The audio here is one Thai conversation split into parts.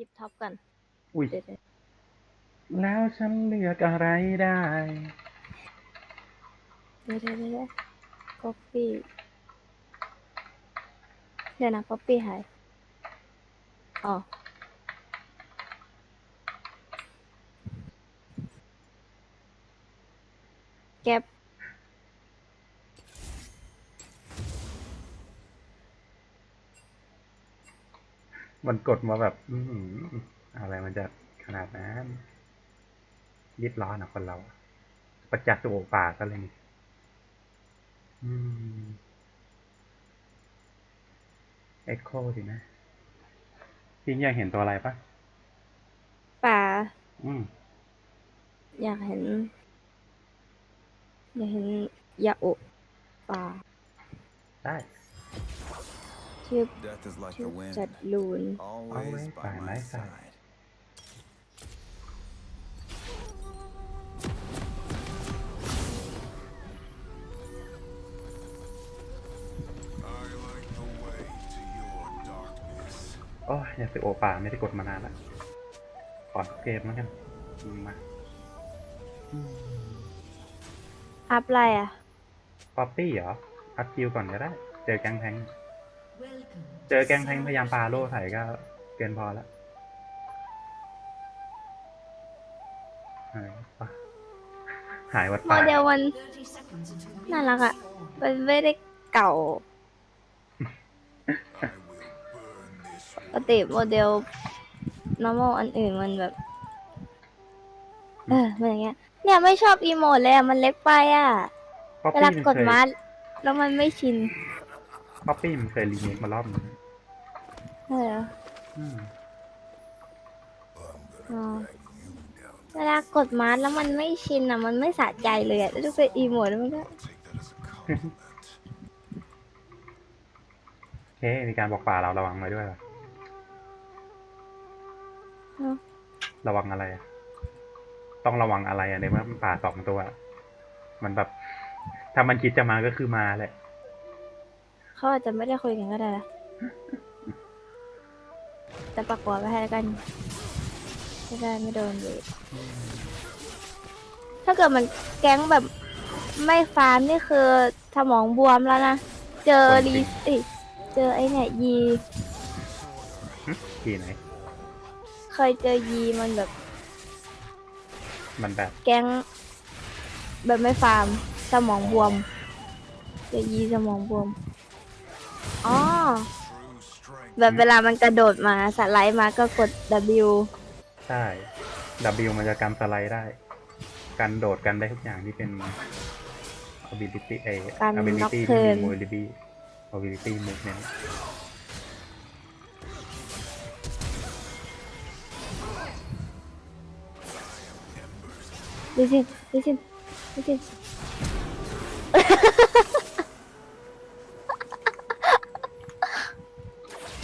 ยิบท็อปกันอุ้ยเดี๋ยวเดี๋ยวแล้วฉันเลือกอะไรได้เดี๋ยวเดี๋ยวเดี๋ยวก๊อปปี้เดี๋ยวนะก๊อปปี้หายอ๋อเก็บ มันกดมาแบบ อือหืออะไรมันจะขนาดนั้นยิดร้อนอะคนเรา ประจักษ์ตัวปากก็เลยนี่อืมเอ็กโคสินะพี่อยากเห็นตัวอะไรปะป่า อืม อยากเห็น อยากเห็นยาโอะป่าได้ ชื่อ Death is like ชื่อ the wind, จัดลูน always by by my my side. I like the way to your darkness. โอ้ยอยากไปโอป่าไม่ได้กดมานานละขอเกมแล้วกันอืมมาอัพอะไรอะ ป๊อปปี้เหรออัพคิวก่อนก็ได้ เจอแกงแพง เจอแกงแพงพยายามปาโล่ใส่ก็เกินพอแล้วหายปะหายวัดโมป่าเดลมันน่ารักอะมันไม่ได้เก่า I will burn this ปกติโมเดล normal อันอื่นมันแบบ เออมันอย่างเงี้ย เนี่ยไม่ชอบอีโมดเลยอะมันเล็กไปอะป๊อปเวปี้ลามันกดเคยมาร์แล้วมันไม่ชิน ป๊อปปี้มันเคยรีเมคมารอบนึง เอออืมอ๋อเวลากดมาร์แล้วมันไม่ชินอะ มันไม่สะใจเลยอะแล้วจะเป็นอีโมดแล้วมันก็ take that as a compliment. โอเค มีการบอกป่าเราระวังไว้ด้วยวะเออระวังอะไรอะต้องระวังอะไรอะในเมื่อมันป่าสองตัวอะมันแบบ ถ้ามันคิดจะมาก็คือมาแหละ เขาอาจจะไม่ได้คุยกันก็ได้นะ แต่ปักหัวไว้ให้แล้วกันจะได้ไม่โดนเลยถ้าเกิดมันแก๊งแบบไม่ฟาร์มนี่คือสมองบวมแล้วนะ เจอคนจริรีงสิเจอไอ้เนี่ยยี ทีไหน เคยเจอยีมันแบบมันแบบแก๊ง แบบไม่ฟาร์ม สมองบวม เจอยีสมองบวม อ๋อ True strength. แบบเวลามันกระโดดมาสไลด์มาก็กด W ใช่ W มันจะกันสไลด์ได้ กันโดดกันได้ทุกอย่างที่เป็น ability เอ กัน ability knock ที่มี turn mobility mobility movement ดิสิดิสิดิสิ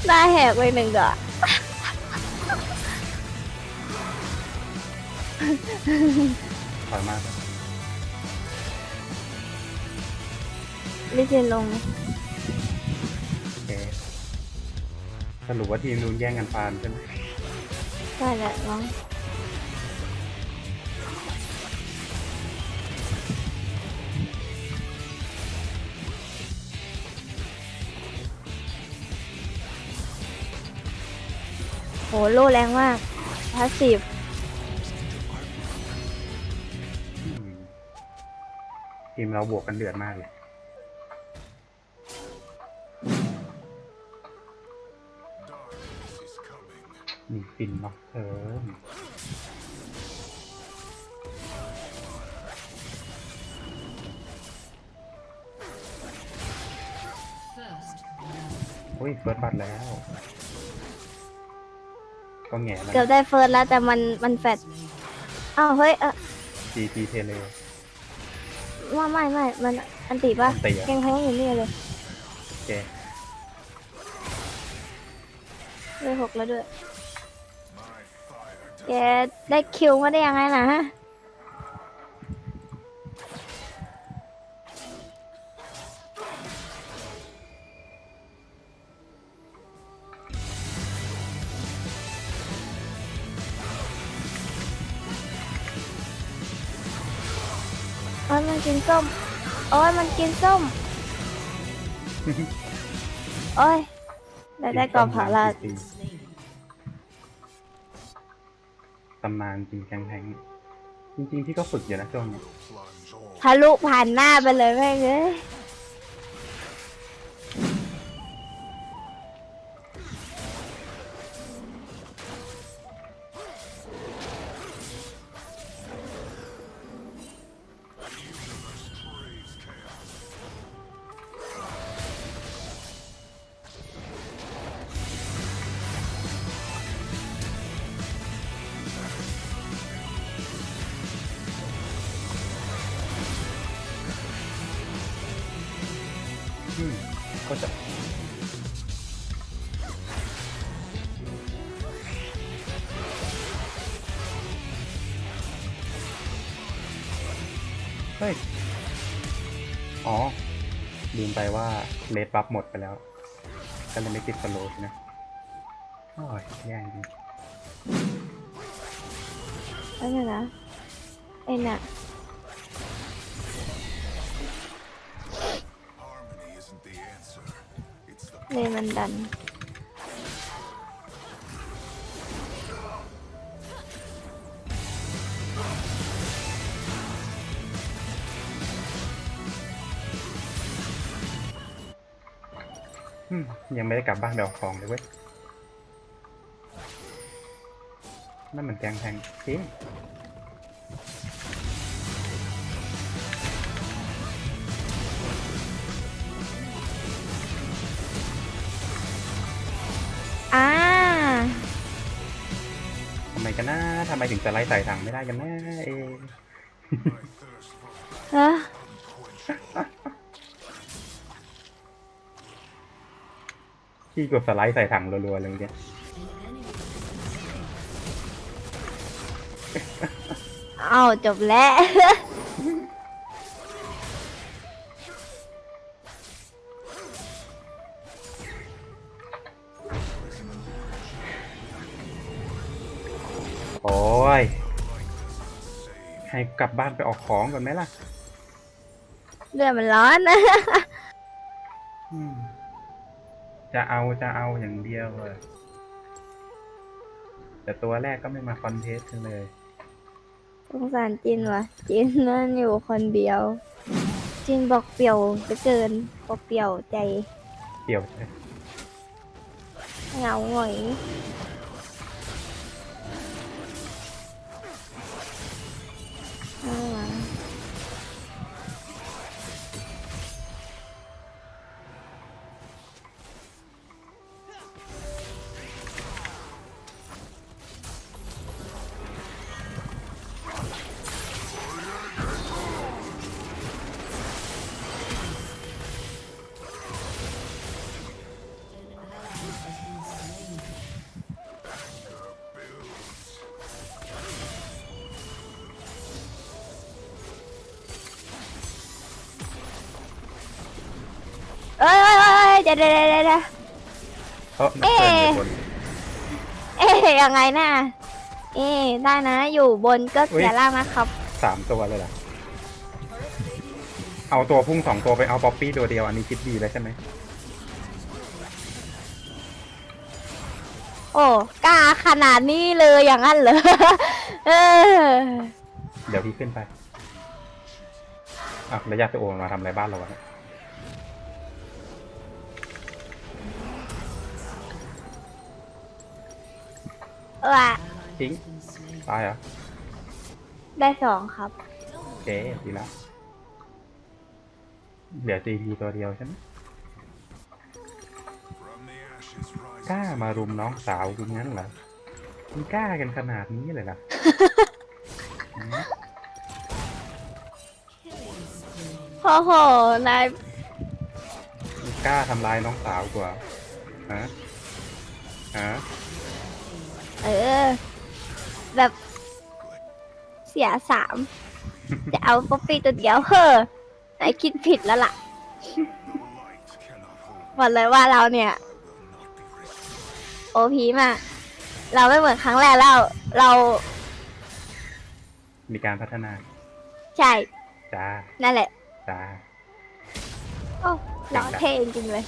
หน้าแหกไปหนึ่งอะถอยมากดิสิลง โอเคสรุปว่าทีมนู้นแย่งกันฟาร์มใช่ไหม ได้แหละน้อง โหโลแรงมากพาสซีฟทีมเราบวกกันเดือดมากเลย Darkness is coming. มีฟินเนาะเอออุ้ยเฟิร์สบัตแล้ว ก็แง่แล้วเกือบได้เฟิร์สแล้วแต่มันมันแฟดอ้าวเฮ้ยเออจีทีเทเลว่าไม่ไม่มันอันติปะอันติอะแกงแพงอยู่นี่เลยโอเคเลยหกแล้วด้วย My fire แกได้คิวมาได้ยังไงนะ ส้ม โอ้ยมันกินส้ม โอ้ยได้ได้กรอบผาลาดจริงตำนานจริงแกงแทงจริงๆพี่ก็ฝึกอยู่นะช่วงนี้ Plunge all ทะลุผ่านหน้าไปเลยแม่งเอ้ย ฮ้ย อ๋อ ลืมไปว่าเลดบัฟหมดไปแล้ว ก็เลยไม่ติดสโลว์นะ โอ้ยแย่จริงแล้วไงนะไอ้น่ะ Harmony isn't the answer. It's the เลยมันดัน ยังไม่ได้กลับบ้านไปเอาของเลยเว้ย นั่นเหมือนแกงแทงจริงอ่าทำไมกันนะทำไมถึงจะไล่ใส่ถังไม่ได้กันแน่เอง my thirst for ฮะ พี่กดสไลด์ใส่ถังรัวๆเลยเมื่อกี้เอาจบแล้ว โอ้ย ให้กลับบ้านไปออกของก่อนไหมล่ะ เรือมันร้อนนะอืม จะเอาจะเอาอย่างเดียวเลยแต่ตัวแรกก็ไม่มาคอนเทสต์กันเลย สงสารจินวะจินนั่นอยู่คนเดียว จินบอกเปรี่ยวเหลือเกินบอกเปรี่ยวใจเกี่ยวใช่เหงาหงอยเอามา เอ้ยเดี๋ยวเดี๋ยวเดี๋ยวเดี๋ยวเพราะนักเกินอยู่บน เอ๊ยยังไงน่ะเอ๊ะได้นะ อยู่บนก็เสียอุ๊ยล่างนะครับ สามตัวเลยเหรอเอาตัวพุ่งสองตัวไปเอาป๊อปปี้ตัวเดียว อันนี้คิดดีแล้วใช่ไหมโอ้กล้าขนาดนี้เลยอย่างนั้นเหรอ เออ เดี๋ยวพี่ขึ้นไปอะระยะตัวโอนมาทำอะไรบ้านเราวะเนี่ย เออทิ้งตายเหรอได้สองครับ โอเคดีแล้วเหลือ GP ตัวเดียวใช่ไหม from the ashes กล้า rises มารุมน้องสาวกูงั้นเหรอมันกล้ากันขนาดนี้เลยเหรอหืมโอ้โหนายมันกล้าทำร้ายน้องสาวกว่าฮะฮะ เออ แบบเสียสาม จะเอาป๊อปปี้ตัวเดียวเฮ้อนายคิดผิดแล้วล่ะ light cannot hold บอกเลยว่าเราเนี่ย will not be restored โอพีมาก เราไม่เหมือนครั้งแรกแล้ว เรามีการพัฒนา ใช่อจ้า นั่นแหละ จ้า โอ้หล่อเท่จริงๆเลย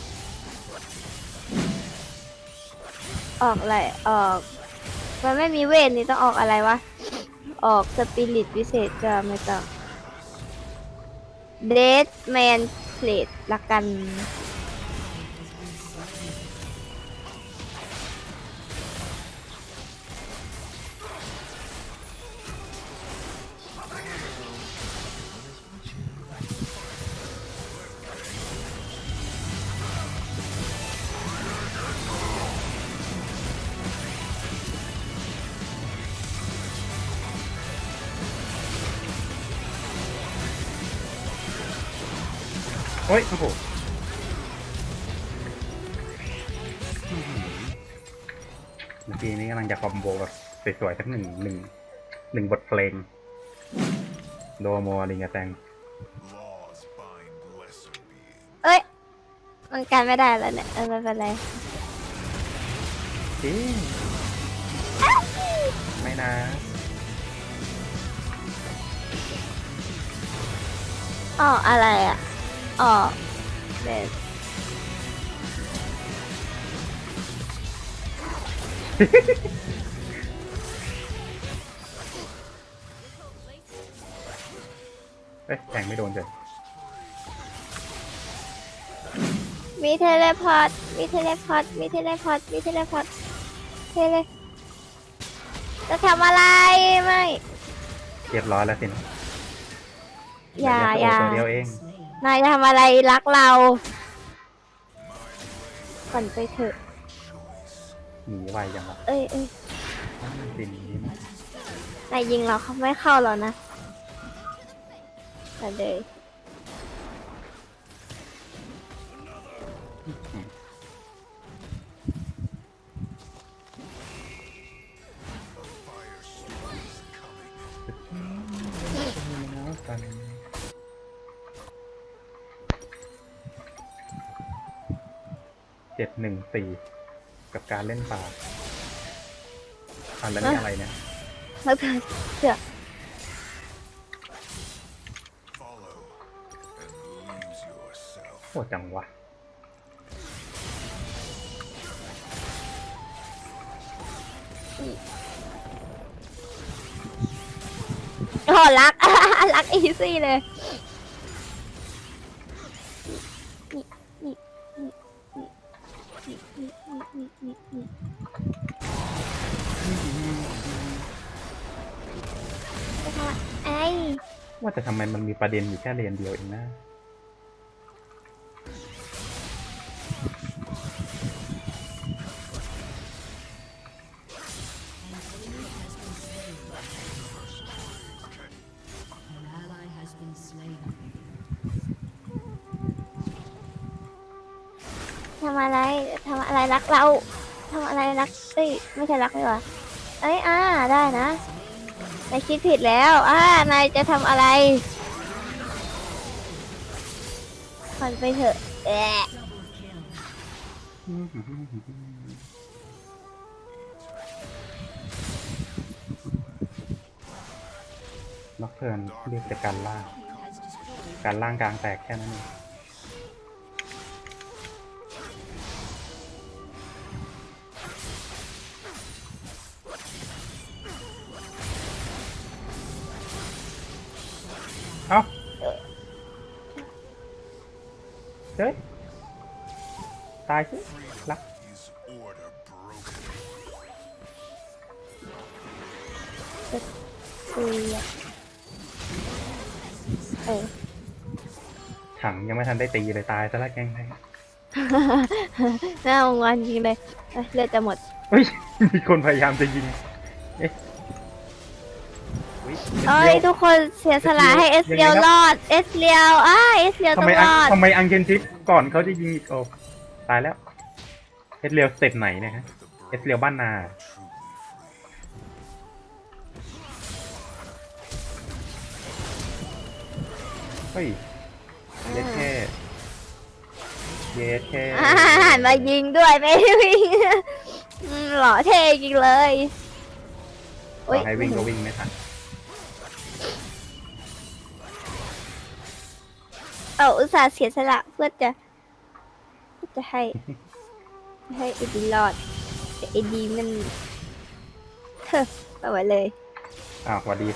ออกอะไรออก มันไม่มีเวทนี่ต้องออกอะไรวะ ออกสปิริตพิเศษก็ไม่ต้องเดดแมนเพลทละกัน โอ้ย โอ้โหอื้อหือเมื่อกี้นี้กำลังจะคอมโบแบบสวยๆสักหนึ่งหนึ่งหนึ่งบทเพลงโดโมลิงกาแตง Laws bind lesser beings. เอ้ย มันกันไม่ได้แล้วเนี่ย เออไม่เป็นไรจริงไม่นะอ๋ออะไรอะ อ๋อเดดเอ้ยแทงไม่โดนเลยมีเทเลพอร์ตมีเทเลพอร์ตมีเทเลพอร์ตมีเทเลพอร์ตเทเลจะทำอะไรไม่เรียบร้อยแล้วสินะอย่าเหลือย่า ตัวเดียวเอง นายจะทำอะไรรักเราก่อนไปเถอะ หนีไวจังวะเอ้ยเอ้ยสินนี้มันนายยิงเราเขาไม่เข้าเรานะแต่เลย เจ็ดหนึ่งสี่กับการเล่นป่าอะแล้วนี่อะไรเนี่ยแล้วเธอเสือก Follow and lose yourself. โหดจังวะโอ้รัก รักอีซี่เลย ว่าแต่ทำไมมันมีประเด็นอยู่แค่เรียนเดียวเองนะทำอะไรทำอะไรรักเราทำอะไรรักเอ้ยไม่ใช่รักไม่หว่าเอ้ยอ่าได้นะ นายคิดผิดแล้วอ่านายจะทำอะไรผ่อนไปเถอะแอะ Double kill. น็อกเทิร์นเรียกแต่การล่าง การล่างกลางแตกแค่นั้นเอง เอ้าเฮ้ยตายสิรัก Is order broken? คุยอะเออถังยังไม่ทันได้ตีเลยตายซะแล้วแกล้งไงน่าองวันจริงเลยเอ้ยเลือดจะหมด เฮ้ย มีคนพยายามจะยิงเอ๊ะอุ๊ย เอ้ยทุกคนเสียสละให้เอสเรียวรอด เอสเรียวอ้าเอสเรียวทำต้อไมงอัรงอด ทำไมอังเคนทิปก่อนเขาจะยิงอีกโอ้ตายแล้วเอสเรียวสเต็ปไหนเนี่ยฮะเอสเรียวบ้านนา เฮ้ยเย็ดแค่เย็ดแค่อ่าหันมายิงด้วยไม่ได้วิ่งอืมหล่อเท่จริงเลยต่อให้วิ่งก็วิ่งไม่ทัน เอาอุตส่าห์เสียสละเพื่อจะเพื่อจะให้ ให้เอดีรอด แต่เอดีมันเฮ้อเอาไว้เลยอ้าวสวัสดี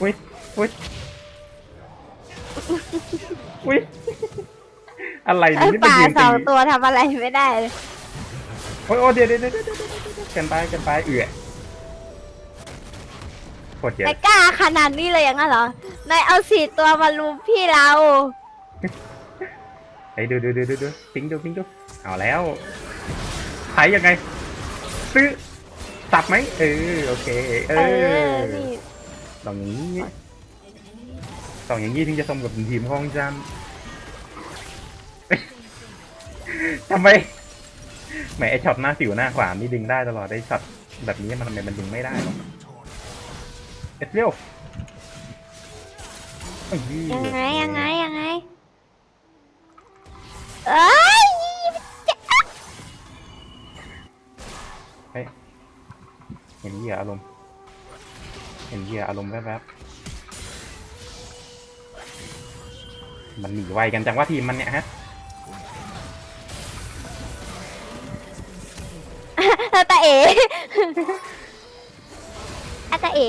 อุ้ยอุ้ยอุ้ยอะไรไอ้นี่ไม่ป่ายืนสตีองตัวทำอะไรไม่ได้เลยโอ้ยโอ้ยเดี๋ยวเดี๋ยวเดี๋ยวเดี๋ยวเดี๋ยวเดี๋ยวกันไปกันไปเอื่อยโคตรเยอะนายกล้าขนาดนี้เลยอย่างนั้นเหรอ นายเอาสี่ตัวมาลุมพี่เรา ไอ้ดูดูดูดูดูปิ๊งดูปิ๊งดูเอาแล้วใช้ยังไง ซื้อสับไหมเออโอเค เอเอออนี่ต้องอย่างนี้ต้องอย่างนี้ถึงจะสมกับเป็นทีมของจันทำไมแหมไอช็อตหน้าสิวหน้าขวานนี่ดึงได้ตลอดไอช็อตแบบนี้มันทำไมมันดึงไม่ได้หรอเอ็ดเร็วอื้อหือ ยังไงยังไงยังไงเอ้ยเฮ้ยเห็นเหยื่ออารมณ์ เห็นเหยื่ออารมณ์แวบๆมันหนีไวกันจังว่าทีมมันเนี่ยฮะตาเอ๋อาตาเอ๋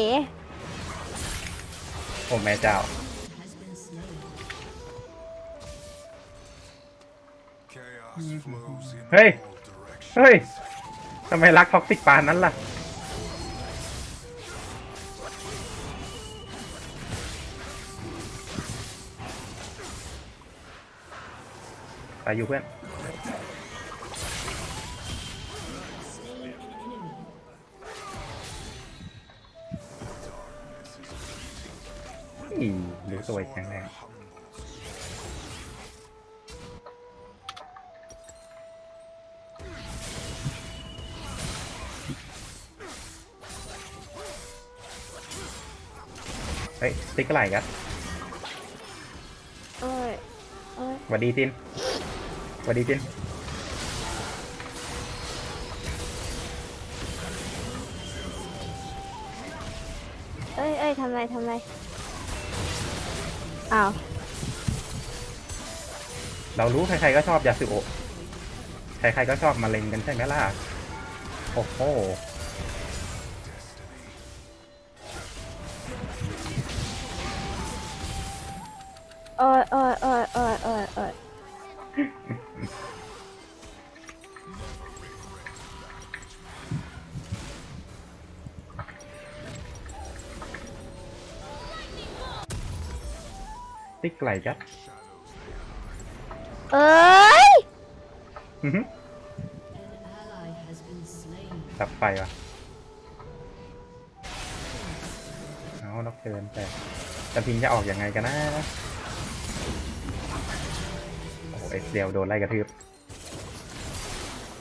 โอ้แม่เจ้า Chaos flows in Hey. all directions. เฮ้ย ทำไมรักท็อกซิกปานนั้นล่ะ ไปอยู่เพื่อนอืมหรือตัวแข็งแรง ฮ้ยติ๊กอะไรกันโอ้ยโอ้ยหวัดดีจินหวัดดีจินเอ้ยเอ้ยทำไรทำไรอ้าวเรารู้ใครๆก็ชอบยาสุโอะใครๆก็ชอบมาเล็งกันใช่ไหมล่ะ โอ้โห โอ้ยโอ้ยโอ้ยโอ้ยโอ้ยโอ้ยติ๊กไหลจัดเอ้ยอื้อหือ An ally has been slain. ตับไฟว่ะเอานกเกินแต่จะพิงจะออกยังไงกันนะโอ้โห เอ็กเดียวโดนไล่กระทืบ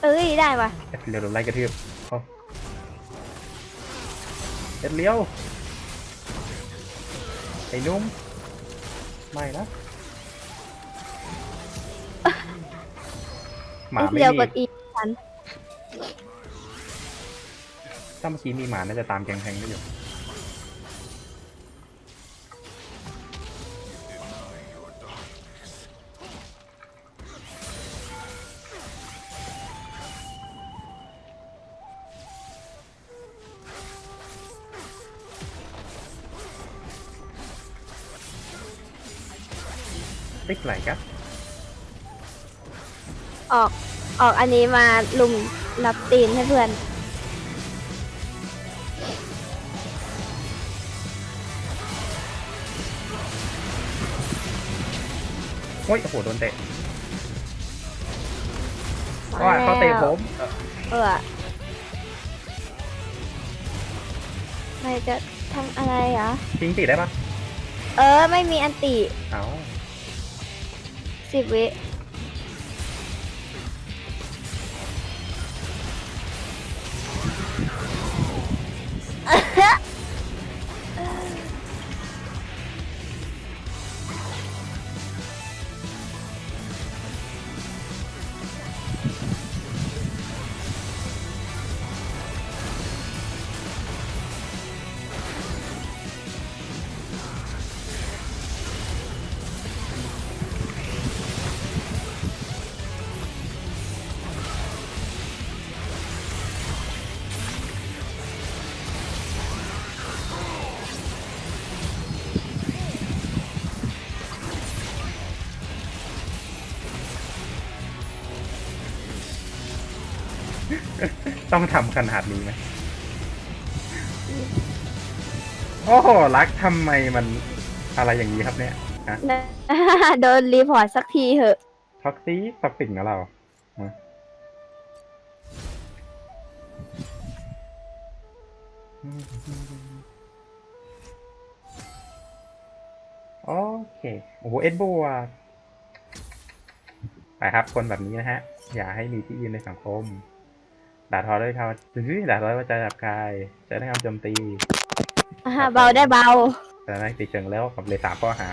เอ้ยได้ปะเอ็ดเลียวโดนไล่กระทืบโอ้เอ็ดเลียวไอ้นุ่มไม่นะหมาไอ้ไม่เดียวมีกดอีทัน ถ้าเมื่อกี้มีหมาน่าจะตามแกงแทงได้อยู่ ไหลครับ ออกออกอันนี้มาลุมรับตีนให้เพื่อน โอ้ยโอ้โหโดนเตะมาว่าเขาเตะแล้วผมเออไม่จะทำอะไรเหรอทิ้งติได้ปะเออ ไม่มีอันติ เอา สิบ ต้องทำขนาดนี้ไหมโอ้โหรักทำไมมันอะไรอย่างนี้ครับเนี่ยฮะโดนรีพอร์ตสักทีเหอะท็อกซี่ท็อกซิกกับเราฮะโอเค โอ้โห เอ็ดบวกไปครับ คนแบบนี้นะฮะ อย่าให้มีที่ยืนในสังคม ด่าทอด้วยคำหรือด่าทอด้วยวาจาหยาบคายใช้ในคำโจมตีอ่าเบาได้เบาแต่ไม่ติดเชิงแล้วกับเลยสามข้อหา